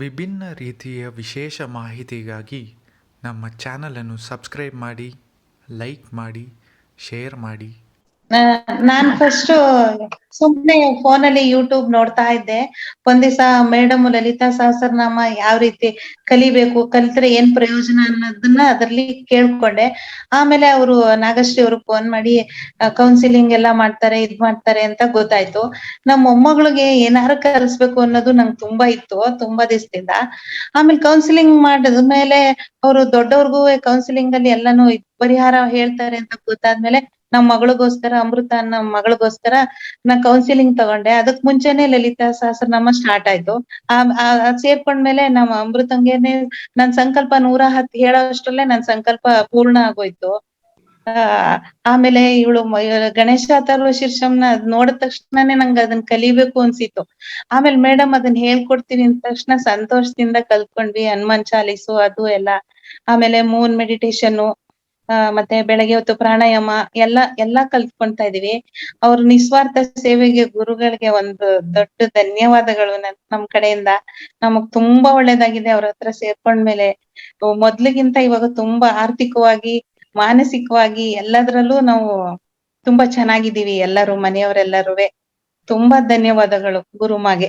ವಿಭಿನ್ನ ರೀತಿಯ ವಿಶೇಷ ಮಾಹಿತಿಗಾಗಿ ನಮ್ಮ ಚಾನಲನ್ನು ಸಬ್ಸ್ಕ್ರೈಬ್ ಮಾಡಿ ಲೈಕ್ ಮಾಡಿ ಶೇರ್ ಮಾಡಿ. ನಾನ್ ಫಸ್ಟ್ ಸುಮ್ನೆ ಫೋನ್ ಅಲ್ಲಿ ಯೂಟ್ಯೂಬ್ ನೋಡ್ತಾ ಇದ್ದೆ. ಒಂದಿಸ ಮೇಡಮ್ ಲಲಿತಾ ಸಹಸ್ರನಾಮ ಯಾವ ರೀತಿ ಕಲಿಬೇಕು, ಕಲಿತ್ರೆ ಏನ್ ಪ್ರಯೋಜನ ಅನ್ನೋದನ್ನ ಅದ್ರಲ್ಲಿ ಕೇಳ್ಕೊಂಡೆ. ಆಮೇಲೆ ಅವರು ನಾಗಶ್ರೀ ಅವರು ಫೋನ್ ಮಾಡಿ ಕೌನ್ಸಿಲಿಂಗ್ ಎಲ್ಲಾ ಮಾಡ್ತಾರೆ, ಇದ್ ಮಾಡ್ತಾರೆ ಅಂತ ಗೊತ್ತಾಯ್ತು. ನಮ್ಮ ಮೊಮ್ಮಗಳಿಗೆ ಏನಾರು ಕಲಿಸ್ಬೇಕು ಅನ್ನೋದು ನಂಗೆ ತುಂಬಾ ಇತ್ತು, ತುಂಬಾ ದಿವಸದಿಂದ. ಆಮೇಲೆ ಕೌನ್ಸಿಲಿಂಗ್ ಮಾಡಿದ ಮೇಲೆ ಅವರು ದೊಡ್ಡವ್ರಿಗೂ ಕೌನ್ಸಿಲಿಂಗ್ ಅಲ್ಲಿ ಎಲ್ಲಾನು ಪರಿಹಾರ ಹೇಳ್ತಾರೆ ಅಂತ ಗೊತ್ತಾದ್ಮೇಲೆ ನಮ್ ಮಗಳಿಗೋಸ್ಕರ ಅಮೃತ ನಮ್ ಮಗಳಿಗೋಸ್ಕರ ನಾ ಕೌನ್ಸಿಲಿಂಗ್ ತಗೊಂಡೆ. ಅದಕ್ ಮುಂಚೆನೆ ಲಲಿತಾ ಸಹಸ್ರನಾಮ ಸ್ಟಾರ್ಟ್ ಆಯ್ತು. ಆ ಸೇರ್ಕೊಂಡ್ಮೇಲೆ ನಮ್ಮ ಅಮೃತಂಗೆನೆ ನನ್ ಸಂಕಲ್ಪ ನೂರ ಹತ್ತು ಹೇಳೋ ನನ್ ಸಂಕಲ್ಪ ಪೂರ್ಣ ಆಗೋಯ್ತು. ಆಮೇಲೆ ಇವಳು ಗಣೇಶ ಅಥರ್ವ ಶೀರ್ಷಂನ ನೋಡಿದ ತಕ್ಷಣನೇ ನಂಗೆ ಅದನ್ನ ಕಲಿಬೇಕು ಅನ್ಸಿತ್ತು. ಆಮೇಲೆ ಮೇಡಮ್ ಅದನ್ನ ಹೇಳ್ಕೊಡ್ತೀನಿ ಅಂದ ತಕ್ಷಣ ಸಂತೋಷದಿಂದ ಕಲ್ತ್ಕೊಂಡ್ವಿ ಹನುಮಾನ್ ಚಾಲೀಸು ಅದು ಎಲ್ಲ. ಆಮೇಲೆ ಮೂನ್ ಮೆಡಿಟೇಷನ್ ಮತ್ತೆ ಬೆಳಗ್ಗೆ ಹೊತ್ತು ಪ್ರಾಣಾಯಾಮ ಎಲ್ಲ, ಎಲ್ಲಾ ಕಲ್ತ್ಕೊಂತಾ ಇದೀವಿ ಅವ್ರ ನಿಸ್ವಾರ್ಥ ಸೇವೆಗೆ ಗುರುಗಳಿಗೆ ಒಂದು ದೊಡ್ಡ ಧನ್ಯವಾದಗಳು ನಮ್ ಕಡೆಯಿಂದ. ನಮಗ್ ತುಂಬಾ ಒಳ್ಳೇದಾಗಿದೆ ಅವ್ರ ಹತ್ರ ಸೇರ್ಕೊಂಡ್ಮೇಲೆ. ಮೊದ್ಲಿಗಿಂತ ಇವಾಗ ತುಂಬಾ ಆರ್ಥಿಕವಾಗಿ, ಮಾನಸಿಕವಾಗಿ ಎಲ್ಲದ್ರಲ್ಲೂ ನಾವು ತುಂಬಾ ಚೆನ್ನಾಗಿದ್ದೀವಿ ಎಲ್ಲರೂ ಮನೆಯವರೆಲ್ಲರುವೆ. ತುಂಬಾ ಧನ್ಯವಾದಗಳು ಗುರುಮಾಗೆ